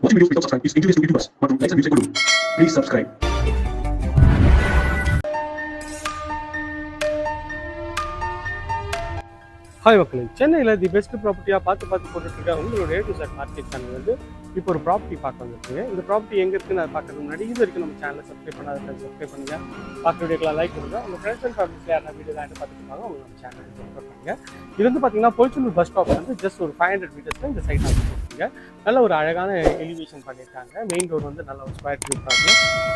Watching videos without subscribe. Is injurious to YouTubers மற்றும் likes and வியூஸை கொடு please subscribe hi மக்களே. சென்னையில் தி பெஸ்ட் ப்ராப்பர்ட்டியாக பார்த்து பார்த்து போட்டுட்டு உங்களுடைய டு சார் மார்க்கெட் சேனல் வந்து இப்போ ஒரு ப்ராப்பர்ட்டி பார்க்க வந்துருக்குங்க இந்த ப்ராப்பர்ட்டி எங்கே இருக்குன்னு அதை பார்க்கறது முன்னாடி இது வரைக்கும் நம்ம சேனலை சப்ஸ்கிரைப் பண்ணாத சப்ஸ்கிரைப் பண்ணுங்கள் பார்க்க வீடியோக்கெலாம் லைக் கொடுங்க. உங்கள் ஃப்ரெண்ட்ஸ் அண்ட் ஃபேமிலியில் யாரா வீடியோ தான் பார்த்துட்டு இருப்பாங்க அவங்க நம்ம சேனல் சப்ஸ்கிரைப் பண்ணுங்கள் இது வந்து பார்த்தீங்கன்னா பொய்ச்சூர் பஸ் ஸ்டாப் வந்து ஜஸ்ட் ஒரு ஃபைவ் ஹண்ட்ரட் மீட்டர்ஸ் இந்த சைட் ஆகும் பண்ணியிருக்காங்க. நல்ல ஒரு அழகான எலிவேஷன் பண்ணியிருக்காங்க. மெயின் ரோடு வந்து நல்ல ஒரு ஸ்கொயர் ஃபீட்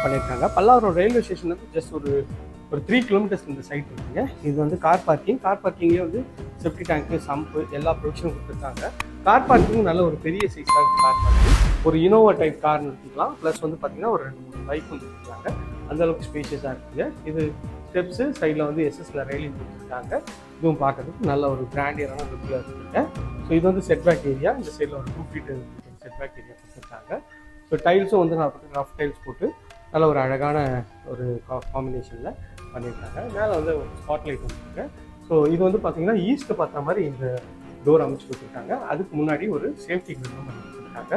பண்ணியிருக்காங்க. பல்லாவரம் ரயில்வே ஸ்டேஷன் வந்து ஜஸ்ட் ஒரு ஒரு த்ரீ கிலோமீட்டர்ஸ் இந்த சைட் இருக்குங்க. இது வந்து கார் பார்க்கிங் கார் பார்க்கிங்கே வந்து செப்டி டேங்க்கு சம்பு எல்லா ப்ரொவிஷனும் கொடுத்துருக்காங்க. கார் பார்க்கிங் நல்ல ஒரு பெரிய சைஸ் தான் கார் பார்க்கிங் ஒரு இனோவா டைப் கார்னு எடுத்துக்கலாம். ப்ளஸ் வந்து பார்த்தீங்கன்னா ஒரு ரெண்டு மூணு பைக் வந்து அந்த அளவுக்கு ஸ்பேஷியஸாக இருக்குங்க. இது ஸ்டெப்ஸு சைடில் வந்து எஸ்எஸ்ல ரெயிலிங் கொடுத்துருக்காங்க. இதுவும் பார்க்கறதுக்கு நல்ல ஒரு பிராண்டியரான லுக்கில் இருக்குங்க. ஸோ இது வந்து செட்பேக் ஏரியா இந்த சைடில் ஒரு டூ ஃபீட் செட்பேக் ஏரியா கொடுத்துருக்காங்க. ஸோ டைல்ஸும் வந்து நான் ரஃப் டைல்ஸ் போட்டு நல்ல ஒரு அழகான ஒரு காம்பினேஷனில் பண்ணியிருக்காங்க. மேலே வந்து ஒரு ஸ்பாட் லைட் வந்துருக்கு. ஸோ இது வந்து பார்த்தீங்கன்னா ஈஸ்ட்டு பார்த்த மாதிரி இந்த டோர் அமைச்சு கொடுத்துருக்காங்க. அதுக்கு முன்னாடி ஒரு சேஃப்டி கிரில்லும் பண்ணி கொடுத்துருக்காங்க.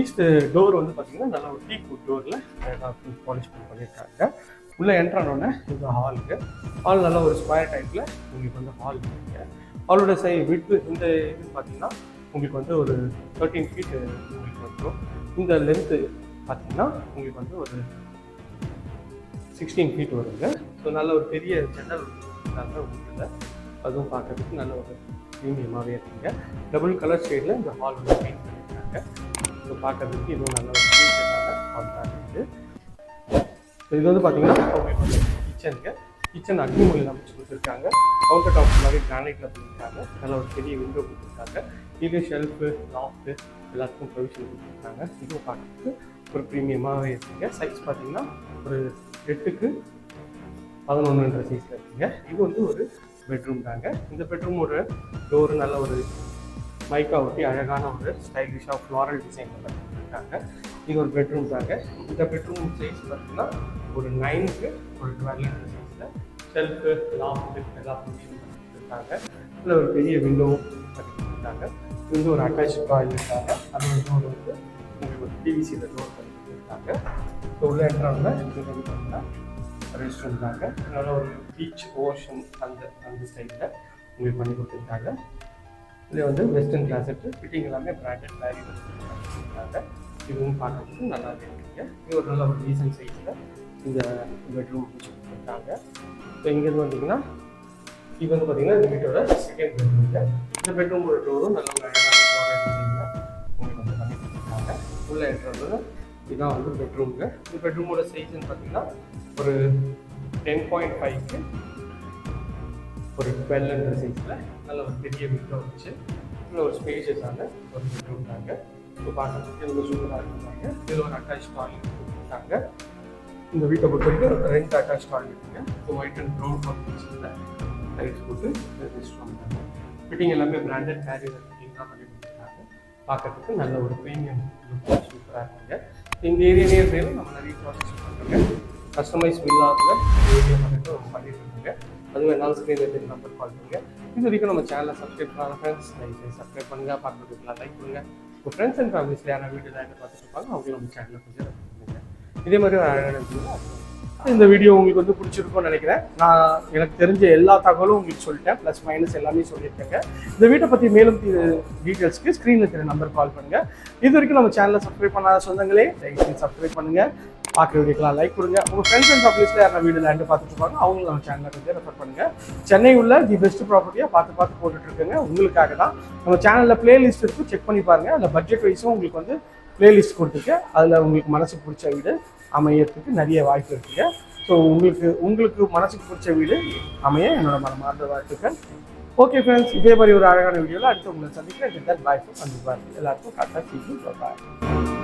ஈஸ்ட் டோர் வந்து பார்த்தீங்கன்னா நல்ல ஒரு டீ குட் டோரில் பாலிஷ் பண்ணி பண்ணியிருக்காங்க. உள்ளே என்ட்ரானோடனே இந்த ஹாலுக்கு ஹால் நல்ல ஒரு ஸ்கொயர் டைப்பில் உங்களுக்கு வந்து ஹால் இருக்குங்க ஹாலோட சை விட்டு இந்த இது பார்த்தீங்கன்னா உங்களுக்கு வந்து ஒரு தேர்ட்டீன் ஃபீட் உங்களுக்கு வந்துடும் இந்த லென்த்து பார்த்தீங்கன்னா உங்களுக்கு வந்து ஒரு சிக்ஸ்டீன் ஃபீட் வருங்க. ஸோ நல்ல ஒரு பெரிய ஜன்னல் இருக்காங்க உங்களுக்கு அதுவும் பார்க்கறதுக்கு நல்ல ஒரு ப்ரீமியமாகவே இருக்குங்க. டபுள் கலர் ஷேடில் இந்த ஹால் வந்து பெயிண்ட் பண்ணியிருக்காங்க ஸோ பார்க்கறதுக்கு இதுவும் நல்ல ஒரு ஹால் தான் இருக்குது இது வந்து பார்த்தீங்கன்னா உங்களுக்கு வந்து கிச்சனுங்க கிச்சன் அக்னி மொழியில் அமைச்சு கொடுத்துருக்காங்க. கவுண்டர் டாப் ஃபுல்லாகவே கிரானைட்டில் பண்ணியிருக்காங்க அதில் ஒரு பெரிய விண்டோ கொடுத்துருக்காங்க. கீழே ஷெல்ஃபு லாஃப்ட்டு எல்லாத்துக்கும் ப்ரொவிஷன் கொடுத்துருக்காங்க. இதுவும் பார்க்கறதுக்கு ஒரு ப்ரீமியமாகவே இருக்குங்க. சைஸ் பார்த்தீங்கன்னா ஒரு எட்டுக்கு பதினொன்றுன்ற சைஸில் இருக்குங்க. இது வந்து ஒரு பெட்ரூம் தாங்க. இந்த பெட்ரூமோட டோர் நல்ல ஒரு மைக்கா ஒட்டி அழகான ஒரு ஸ்டைலிஷாக ஃப்ளாரல் டிசைன் பண்ணியிருக்காங்க இது ஒரு பெட்ரூம் தாங்க. இந்த பெட்ரூம் சைஸ் பார்த்தீங்கன்னா ஒரு நைனுக்கு ஒரு டுவெல் சைஸில் ஷெல்ஃபு லாஃப்ட்டு எல்லா ப்ரொவிஷன் பண்ணிருக்காங்க இதில் ஒரு பெரிய விண்டோவும் பண்ணிருக்காங்க இது வந்து ஒரு அட்டாச் டாய்லெட் இருக்காங்க. அந்த டோர் வந்து உங்களுக்கு ஒரு பிவிசியில் டோர் பண்ணிருக்காங்க ஸோ உள்ள என்ட்ராங்க இது வந்து பார்த்தீங்கன்னா தாங்க நல்ல ஒரு பீச் ஓஷன் அந்த அந்த சைடில் உங்களுக்கு பண்ணி கொடுத்துருக்காங்க. இதில் வந்து வெஸ்டர்ன் கிளாஸெட்டு ஃபிட்டிங் எல்லாமே பிராண்டட் வேரி பண்ணிருக்காங்க இதுவும் பார்க்கறதுக்கு நல்லா இருக்குங்க இது ஒரு நல்ல ஒரு ரீசன் சைஸில் இந்த பெட்ரூம் வச்சு ஸோ இங்கேருந்து வந்தீங்கன்னா இது வந்து பார்த்தீங்கன்னா இந்த வீட்டோட செகண்ட் பெட்ரூம் இந்த பெட்ரூமோட டோரும் நல்ல ஒரு உங்களுக்கு வந்து பண்ணி கொடுத்துருக்காங்க. உள்ள என்ட்ரன்றது இதுதான் வந்து பெட்ரூம்ங்க இந்த பெட்ரூமோட சைஸ்ன்னு பார்த்தீங்கன்னா ஒரு டென் பாயிண்ட் ஃபைவ்க்கு ஒரு டுவெல்ன்ற சைஸில் நல்ல ஒரு பெரிய விண்டோ வச்சு நல்ல ஒரு ஸ்பேஷியஸான ஒரு பெட்ரூம் தாங்க இப்போ பார்க்குறதுக்கு ரொம்ப சூப்பராக இருந்தாங்க இதில் ஒரு அட்டாச் டாய்லெட் கொடுத்துருக்காங்க. இந்த வீட்டை பொறுத்த வரைக்கும் rent attach toilet white and brown காம்பினேஷனில் லைட்ஸ் போட்டு ரெஸ்ட் பண்ணுறாங்க ஃபிட்டிங் எல்லாமே பிராண்டட் கேரியர் ஃபிட்டிங் தான் பண்ணி கொடுத்துருக்காங்க. பார்க்கறதுக்கு நல்ல ஒரு ப்ரீமியம் லுக் சூப்பராக இருக்குங்க. இந்த ஏரியாலேயே நேரத்தில் நம்ம நிறைய ப்ராசஸ் பண்ணுறோங்க கஸ்டமைஸ் இல்லாத ஏரியா பண்ணிட்டு நம்ம பண்ணிட்டு இருக்கோங்க. அதுவும் வேணாலும் ஸ்க்ரீன் நம்பர் கால் பண்ணுங்க. இது வரைக்கும் நம்ம சேனலை சப்ஸ்கிரைப் பண்ணாத ஃப்ரெண்ட்ஸ் தயவுசெய்து சப்ஸ்கிரைப் பண்ணுங்க. பார்க்குறதுக்குலாம் லைக் பண்ணுங்க. உங்கள் ஃப்ரெண்ட்ஸ் அண்ட் ஃபேமிலிஸில் யாராவது வீடியோ தான் பார்த்துட்டு இருப்பாங்க அவங்களும் நம்ம சேனலில் கொஞ்சம் இதே மாதிரி ஒரு அழகான இந்த வீடியோ உங்களுக்கு வந்து பிடிச்சிருக்கும்னு நினைக்கிறேன். நான் எனக்கு தெரிஞ்ச எல்லா தகவலும் உங்களுக்கு சொல்லிட்டேன். ப்ளஸ் மைனஸ் எல்லாமே சொல்லியிருக்கேங்க. இந்த வீட்டை பற்றி மேலும் டீட்டெயில்ஸ்க்கு ஸ்க்ரீனில் இருக்கிற நம்பர் கால் பண்ணுங்க. இது வரைக்கும் நம்ம சேனலை சப்ஸ்கிரைப் பண்ணாத சொந்தங்களே தயவுசெய்து சப்ஸ்கிரைப் பண்ணுங்க. பார்க்குற வீடியோக்கெலாம் லைக் கொடுங்க. உங்கள் ஃப்ரெண்ட்ஸ் அண்ட் ஃபேமிலிஸில் யாரும் வீடு லேண்டு பார்த்துட்டு அவங்களும் நம்ம சேனலை கொஞ்சம் ரெஃபர் பண்ணுங்கள் சென்னை உள்ள தி பெஸ்ட் ப்ராப்பர்ட்டியாக பார்த்து பார்த்து போட்டுட்ருக்குங்க உங்களுக்காக தான். நம்ம சேனலில் பிளேலிஸ்ட் இருக்கு செக் பண்ணி பாருங்கள் அதில் பட்ஜெட் வைஸும் உங்களுக்கு வந்து பிளேலிஸ்ட் கொடுத்துருக்கேன் அதில் உங்களுக்கு மனசுக்கு பிடிச்ச வீடு அமையறதுக்கு நிறைய வாய்ப்பு இருக்குங்க. ஸோ உங்களுக்கு உங்களுக்கு மனசுக்கு பிடிச்ச வீடு அமைய என்னோட மனமார்ந்த வாழ்த்துக்கள். ஓகே ஃப்ரெண்ட்ஸ் இதே மாதிரி ஒரு அழகான வீடியோவில் அடுத்து உங்களை சந்திக்கிறேன். பாய் வந்து பாய் எல்லாருக்கும் கரெக்டாக சீக்கிரம் பாய்